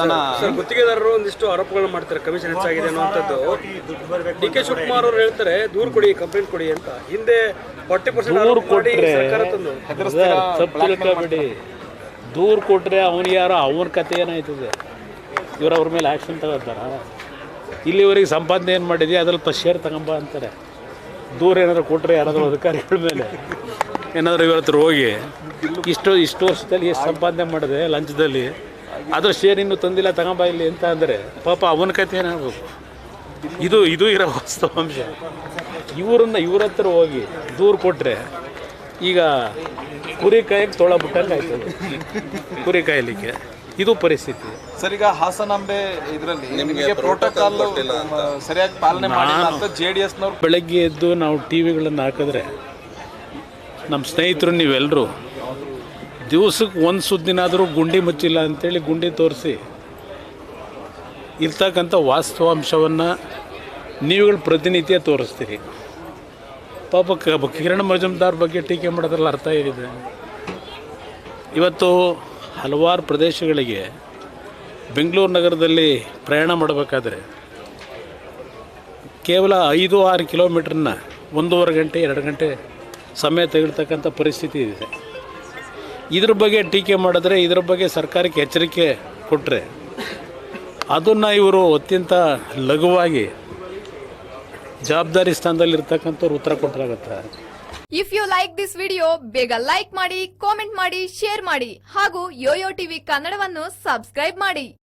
ಅನುದಾನ ಸರ್ ಗುತ್ತಿಗೆದಾರರು ಒಂದಿಷ್ಟು ಆರೋಪಗಳನ್ನ ಮಾಡ್ತಾರೆ. ಕಮಿಷನ್ ಹೆಚ್ಚಾಗಿದೆ ಅನ್ನುವಂಥದ್ದು. ಡಿ ಕೆ ಶಿವಕುಮಾರ್ ಅವರು ಹೇಳ್ತಾರೆ ದೂರು ಕೊಡಿ ಕಂಪ್ಲೇಂಟ್ ಕೊಡಿ ಅಂತ. ಹಿಂದೆ ಫಾರ್ಟಿ ಪರ್ಸೆಂಟ್ ದೂರು ಸರ್ಕಾರ ತಂದು. ತಪ್ಪು ತಿಳ್ಕೊಬೇಡಿ ದೂರು ಕೊಟ್ರೆ ಅವನು ಯಾರೋ ಅವನ ಕತೆ ಏನಾಯ್ತದೆ? ಇವರು ಅವ್ರ ಮೇಲೆ ಆ್ಯಕ್ಷನ್ ತಗೋತಾರ? ಇಲ್ಲಿವರೆಗೆ ಸಂಪಾದನೆ ಏನು ಮಾಡಿದ್ಯಾ? ಅದ್ರಲ್ಲಿ ಶೇರ್ ತಗೊಂಬ ಅಂತಾರೆ. ದೂರ ಏನಾದರೂ ಕೊಟ್ಟರೆ ಯಾರಾದರೂ ಅಧಿಕಾರಿಗಳ ಮೇಲೆ. ಏನಾದರೂ ಇವತ್ತು ಹೋಗಿ ಇಷ್ಟು ಇಷ್ಟು ವರ್ಷದಲ್ಲಿ ಎಷ್ಟು ಸಂಪಾದನೆ ಮಾಡಿದೆ ಲಂಚದಲ್ಲಿ? ಅದ್ರ ಶೇರ್ ಇನ್ನೂ ತಂದಿಲ್ಲ ತಗೊಂಬ ಇಲ್ಲಿ ಅಂತ ಅಂದರೆ ಪಾಪ ಅವನ ಕತೆ ಏನಾಗಬೇಕು? ಇದು ಇದು ಇರೋ ವಾಸ್ತವಾಂಶ ಇವರನ್ನ ಇವ್ರ ಹತ್ರ ಹೋಗಿ ದೂರು ಕೊಟ್ಟರೆ ಈಗ ಕುರಿ ಕಾಯಕ್ಕೆ ತೊಳ ಬಿಟ್ಟಂಗೆ ಆಯ್ತದೆ ಕುರಿ ಕಾಯಲಿಕ್ಕೆ. ಇದು ಪರಿಸ್ಥಿತಿ. ಸರ್ ಈಗ ಹಾಸನಾಂಬೆ ಇದರಲ್ಲಿ ನಿಮಗೆ ಪ್ರೋಟೋಕಾಲ್ ಸರಿಯಾಗಿ ಪಾಲನೆ ಮಾಡಿಲ್ಲ ಅಂತ ಜೆ ಡಿ ಎಸ್ನವ್ರು ಬೆಳಗ್ಗೆ ಎದ್ದು ನಾವು ಟಿ ವಿಗಳನ್ನು ಹಾಕಿದ್ರೆ ನಮ್ಮ ಸ್ನೇಹಿತರು ನೀವೆಲ್ಲರೂ ದಿವಸಕ್ಕೆ ಒಂದು ಸುದ್ದಿನಾದರೂ ಗುಂಡಿ ಮುಚ್ಚಿಲ್ಲ ಅಂತೇಳಿ ಗುಂಡಿ ತೋರಿಸಿ. ಇರ್ತಕ್ಕಂಥ ವಾಸ್ತವಾಂಶವನ್ನು ನೀವುಗಳು ಪ್ರತಿನಿತ್ಯ ತೋರಿಸ್ತೀರಿ. ಪಾಪ ಕಿರಣ್ ಮಜುಮ್ದಾರ್ ಬಗ್ಗೆ ಟೀಕೆ ಮಾಡೋದ್ರಲ್ಲಿ ಅರ್ಥ ಏನಿದೆ? ಇವತ್ತು ಹಲವಾರು ಪ್ರದೇಶಗಳಿಗೆ ಬೆಂಗಳೂರು ನಗರದಲ್ಲಿ ಪ್ರಯಾಣ ಮಾಡಬೇಕಾದ್ರೆ ಕೇವಲ ಐದು ಆರು ಕಿಲೋಮೀಟ್ರನ್ನ ಒಂದೂವರೆ ಗಂಟೆ, ಎರಡು ಗಂಟೆ ಸಮಯ ತೆಗೆಡ್ತಕ್ಕಂಥ ಪರಿಸ್ಥಿತಿ ಇದೆ. ಇದ್ರ ಬಗ್ಗೆ ಟೀಕೆ ಮಾಡಿದ್ರೆ ಇದ್ರ ಬಗ್ಗೆ ಸರ್ಕಾರಕ್ಕೆ ಎಚ್ಚರಿಕೆ ಕೊಟ್ಟರೆ ಅದನ್ನು ಇವರು ಅತ್ಯಂತ ಲಘುವಾಗಿ ಜವಾಬ್ದಾರಿ ಸ್ಥಾನದಲ್ಲಿರ್ತಕ್ಕಂಥವ್ರು ಉತ್ತರ ಕೊಟ್ಟರಾಗತ್ತೆ if you like this video ಬೇಗ ಲೈಕ್ ಮಾಡಿ ಕಾಮೆಂಟ್ ಮಾಡಿ ಶೇರ್ ಮಾಡಿ ಹಾಗೂ ಯೋಯೋ ಟಿವಿ ಕನ್ನಡವನ್ನು ಸಬ್ಸ್ಕ್ರೈಬ್ ಮಾಡಿ.